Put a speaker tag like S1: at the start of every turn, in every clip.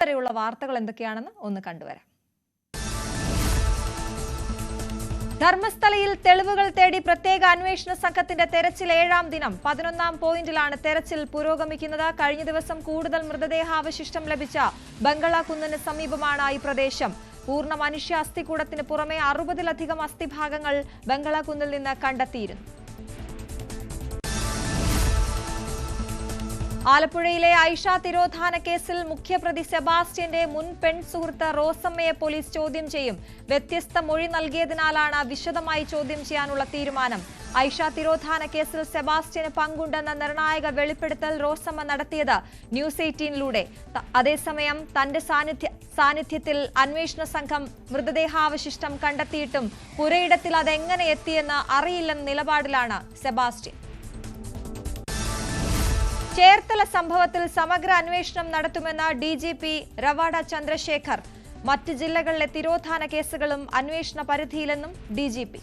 S1: വരെയുള്ള വാർത്തകൾ എന്തൊക്കെയാണെന്ന് ഒന്ന് കണ്ടുവരാം. ധർമ്മസ്ഥലയിൽ തെളിവുകൾ തേടി പ്രത്യേക അന്വേഷണ സംഘത്തിന്റെ തെരച്ചിൽ ഏഴാം ദിനം. പതിനൊന്നാം പോയിന്റിലാണ് തെരച്ചിൽ പുരോഗമിക്കുന്നത്. കഴിഞ്ഞ ദിവസം കൂടുതൽ മൃതദേഹാവശിഷ്ടം ലഭിച്ച ബംഗളാകുന്നിന് സമീപമാണ് ഈ പ്രദേശം. പൂർണ മനുഷ്യ അസ്ഥികൂടത്തിന് പുറമെ അറുപതിലധികം അസ്ഥിഭാഗങ്ങൾ ബംഗളാകുന്നിൽ നിന്ന് കണ്ടെത്തിയിരുന്നു. ആലപ്പുഴയിലെ ഐഷ തിരോധാന കേസിൽ മുഖ്യപ്രതി സെബാസ്റ്റ്യന്റെ മുൻ പെൺ സുഹൃത്ത് റോസമ്മയെ പോലീസ് ചോദ്യം ചെയ്യും. വ്യത്യസ്ത മൊഴി നൽകിയതിനാലാണ് വിശദമായി ചോദ്യം ചെയ്യാനുള്ള തീരുമാനം. ഐഷ തിരോധാന കേസിൽ സെബാസ്റ്റ്യന് പങ്കുണ്ടെന്ന നിർണായക വെളിപ്പെടുത്തൽ റോസമ്മ നടത്തിയത് ന്യൂസ് എയ്റ്റീനിലൂടെ. അതേസമയം തന്റെ സാന്നിധ്യ സാന്നിധ്യത്തിൽ അന്വേഷണ സംഘം മൃതദേഹാവശിഷ്ടം കണ്ടെത്തിയിട്ടും പുരയിടത്തിൽ അതെങ്ങനെ എത്തിയെന്ന് അറിയില്ലെന്ന നിലപാടിലാണ് സെബാസ്റ്റ്യൻ. ചേർത്തല സംഭവത്തിൽ സമഗ്ര അന്വേഷണം നടത്തുമെന്ന D G P Ravada Chandrasekhar. മറ്റ് ജില്ലകളിലെ തിരോധാന കേസുകളും അന്വേഷണ പരിധിയിലെന്നും D G P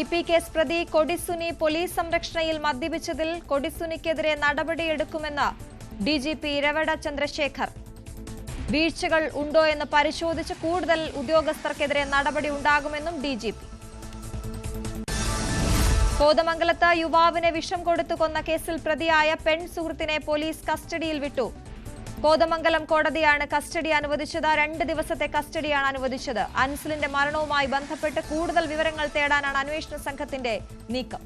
S1: E P case പ്രതി കൊടിസുനി പോലീസ് സംരക്ഷണയിൽ മദ്യപിച്ചതിൽ കൊടിസുനിക്കെതിരെ നടപടിയെടുക്കുമെന്ന് D G P Ravada Chandrasekhar. വീഴ്ചകൾ ഉണ്ടോ എന്ന് പരിശോധിച്ച് കൂടുതൽ ഉദ്യോഗസ്ഥർക്കെതിരെ നടപടി ഉണ്ടാകുമെന്നും ഡി ജി പി കോതമംഗലത്ത് യുവാവിനെ വിഷം കൊടുത്തു കൊന്ന കേസിൽ പ്രതിയായ പെൺ സുഹൃത്തിനെ പോലീസ് കസ്റ്റഡിയിൽ വിട്ടു. കോതമംഗലം കോടതിയാണ് കസ്റ്റഡി അനുവദിച്ചത്. രണ്ട് ദിവസത്തെ കസ്റ്റഡിയാണ് അനുവദിച്ചത്. അൻസിലിന്റെ മരണവുമായി ബന്ധപ്പെട്ട് കൂടുതൽ വിവരങ്ങൾ തേടാനാണ് അന്വേഷണ സംഘത്തിന്റെ നീക്കം.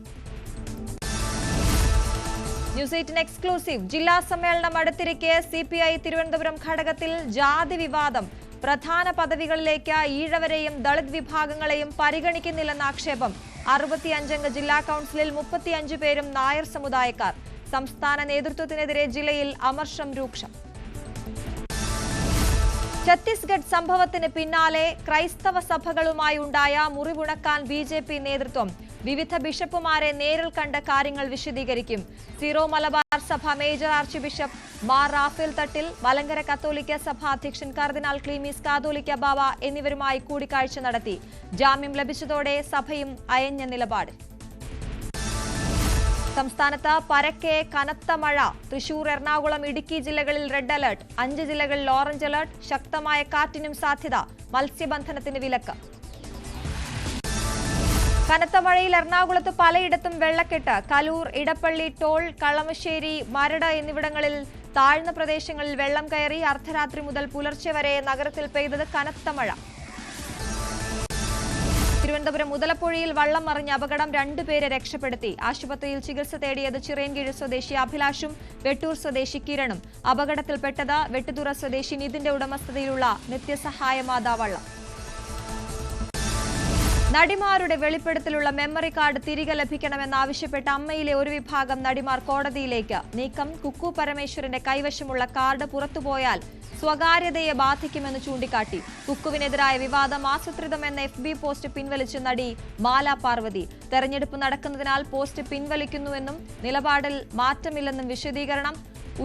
S1: ന്യൂസ് എയ്റ്റിന് എക്സ്ക്ലൂസീവ്. ജില്ലാ സമ്മേളനം അടുത്തിരിക്കെ സി തിരുവനന്തപുരം ഘടകത്തിൽ ജാതി വിവാദം പ്രധാന പദവികളിലേക്ക് ഈഴവരെയും ദളിത് വിഭാഗങ്ങളെയും പരിഗണിക്കുന്നില്ലെന്ന ആക്ഷേപം അറുപത്തിയഞ്ചംഗ ജില്ലാ കൗൺസിലിൽ മുപ്പത്തിയഞ്ച് പേരും നായർ സമുദായക്കാർ. സംസ്ഥാന നേതൃത്വത്തിനെതിരെ ജില്ലയിൽ അമർഷം രൂക്ഷം. ഛത്തീസ്ഗഡ് സംഭവത്തിന് പിന്നാലെ ക്രൈസ്തവ സഭകളുമായി ഉണ്ടായ മുറിവുണക്കാൻ ബി ജെ പി നേതൃത്വം വിവിധ ബിഷപ്പുമാരെ നേരിൽ കണ്ട കാര്യങ്ങൾ വിശദീകരിക്കും. സീറോ മലബാർ സഭ major archbishop Mar Raphael Thattil Malankara കത്തോലിക്ക സഭ അധ്യക്ഷൻ കർദിനാൾ ക്ലീമീസ് കാതോലിക്ക ബാബ എന്നിവരുമായി കൂടിക്കാഴ്ച നടത്തി. ജാമ്യം ലഭിച്ചതോടെ സഭയും അയഞ്ഞ നിലപാടിൽ. സംസ്ഥാനത്ത് പരക്കെ കനത്ത മഴ. തൃശൂർ എറണാകുളം ഇടുക്കി ജില്ലകളിൽ റെഡ് അലർട്ട് അഞ്ച് ജില്ലകളിൽ ഓറഞ്ച് അലർട്ട് ശക്തമായ കാറ്റിനും സാധ്യത. മത്സ്യബന്ധനത്തിന് വിലക്ക്. കനത്ത മഴയിൽ എറണാകുളത്ത് പലയിടത്തും വെള്ളക്കെട്ട്. കലൂർ ഇടപ്പള്ളി ടോൾ കളമശ്ശേരി മരട് എന്നിവിടങ്ങളിൽ താഴ്ന്ന പ്രദേശങ്ങളിൽ വെള്ളം കയറി അർദ്ധരാത്രി മുതൽ പുലർച്ചെ വരെ നഗരത്തിൽ പെയ്തത് കനത്ത മഴ. തിരുവനന്തപുരം മുതലപ്പുഴയിൽ വള്ളം മറിഞ്ഞ അപകടം രണ്ടുപേരെ രക്ഷപ്പെടുത്തി. ആശുപത്രിയിൽ ചികിത്സ തേടിയത് ചിറയൻകീഴ് സ്വദേശി അഭിലാഷും വെട്ടൂർ സ്വദേശി കിരണും. അപകടത്തിൽപ്പെട്ടത് വെട്ടുതുറ സ്വദേശി നിതിന്റെ ഉടമസ്ഥതയിലുള്ള നിത്യസഹായ മാതാ വള്ളം. നടിമാരുടെ വെളിപ്പെടുത്തലുള്ള മെമ്മറി കാർഡ് തിരികെ ലഭിക്കണമെന്നാവശ്യപ്പെട്ട് അമ്മയിലെ ഒരു വിഭാഗം നടിമാർ കോടതിയിലേക്ക് നീക്കം. കുക്കു പരമേശ്വരന്റെ കൈവശമുള്ള കാർഡ് പുറത്തുപോയാൽ സ്വകാര്യതയെ ബാധിക്കുമെന്ന് ചൂണ്ടിക്കാട്ടി. കുക്കുവിനെതിരായ വിവാദം ആസൂത്രിതമെന്ന എഫ് ബി പോസ്റ്റ് പിൻവലിച്ച നടി മാല പാർവതി. തെരഞ്ഞെടുപ്പ് നടക്കുന്നതിനാൽ പോസ്റ്റ് പിൻവലിക്കുന്നുവെന്നും നിലപാടിൽ മാറ്റമില്ലെന്നും വിശദീകരണം.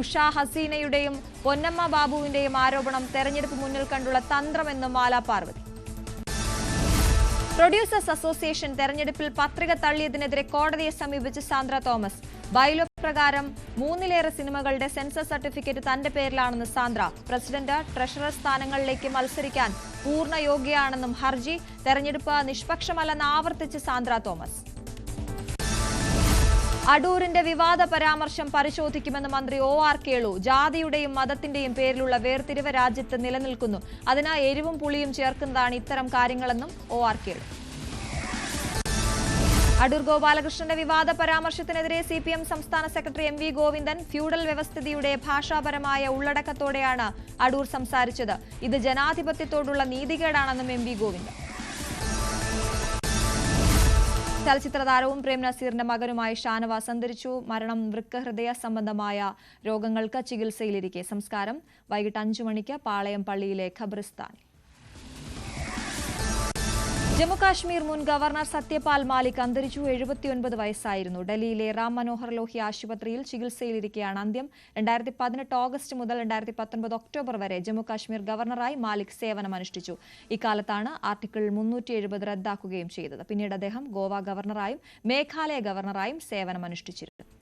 S1: ഉഷ ഹസീനയുടെയും പൊന്നമ്മ ബാബുവിന്റെയും ആരോപണം തെരഞ്ഞെടുപ്പ് മുന്നിൽ കണ്ടുള്ള തന്ത്രമെന്നും മാലാ പാർവതി. പ്രൊഡ്യൂസേഴ്സ് അസോസിയേഷൻ തെരഞ്ഞെടുപ്പിൽ പത്രിക തള്ളിയതിനെതിരെ കോടതിയെ സമീപിച്ച് സാന്ദ്ര തോമസ്. ബൈലോ പ്രകാരം മൂന്നിലേറെ സിനിമകളുടെ സെൻസർ സർട്ടിഫിക്കറ്റ് തന്റെ പേരിലാണെന്ന് സാന്ദ്ര. പ്രസിഡന്റ് ട്രഷറർ സ്ഥാനങ്ങളിലേക്ക് മത്സരിക്കാൻ പൂർണ യോഗ്യയാണെന്നും ഹർജി തെരഞ്ഞെടുപ്പ് നിഷ്പക്ഷമല്ലെന്ന് ആവർത്തിച്ച് സാന്ദ്ര തോമസ്. അടൂരിന്റെ വിവാദ പരാമർശം പരിശോധിക്കുമെന്ന് മന്ത്രി ഒ ആർ കേളു. ജാതിയുടെയും മതത്തിന്റെയും പേരിലുള്ള വേർതിരിവ് രാജ്യത്ത് നിലനിൽക്കുന്നു. അതിനാൽ എരിവും പുളിയും ചേർക്കുന്നതാണ് ഇത്തരം കാര്യങ്ങളെന്നും ഒ ആർ കേളു. അടൂർ ഗോപാലകൃഷ്ണന്റെ വിവാദ പരാമർശത്തിനെതിരെ സി പി എം സംസ്ഥാന secretary M V Govindan feudal വ്യവസ്ഥിതിയുടെ ഭാഷാപരമായ ഉള്ളടക്കത്തോടെയാണ് അടൂർ സംസാരിച്ചത്. ഇത് ജനാധിപത്യത്തോടുള്ള നീതികേടാണെന്നും എം വി ഗോവിന്ദൻ. ചലച്ചിത്ര താരവും പ്രേം നസീറിന്റെ മകനുമായി ഷാനവാസ് അന്തരിച്ചു. മരണം വൃക്ക ഹൃദയ സംബന്ധമായ രോഗങ്ങൾക്ക് ചികിത്സയിലിരിക്കെ. സംസ്കാരം വൈകിട്ട് അഞ്ചു മണിക്ക് പാളയം പള്ളിയിലെ ഖബറിസ്ഥാനിൽ ജമ്മുകാശ്മീർ മുൻ ഗവർണർ സത്യപാൽ മാലിക് അന്തരിച്ചു. എഴുപത്തിയൊൻപത് വയസ്സായിരുന്നു. ഡൽഹിയിലെ റാം മനോഹർ ലോഹ്യ ആശുപത്രിയിൽ ചികിത്സയിലിരിക്കെയാണ് അന്ത്യം. രണ്ടായിരത്തി പതിനെട്ട് ഓഗസ്റ്റ് മുതൽ രണ്ടായിരത്തി പത്തൊൻപത് ഒക്ടോബർ വരെ ജമ്മുകാശ്മീർ ഗവർണറായി മാലിക് സേവനമനുഷ്ഠിച്ചു. ഇക്കാലത്താണ് ആർട്ടിക്കിൾ മുന്നൂറ്റി എഴുപത് റദ്ദാക്കുകയും ചെയ്തത്. പിന്നീട് അദ്ദേഹം ഗോവ ഗവർണറായും മേഘാലയ ഗവർണറായും സേവനമനുഷ്ഠിച്ചിരുന്നു.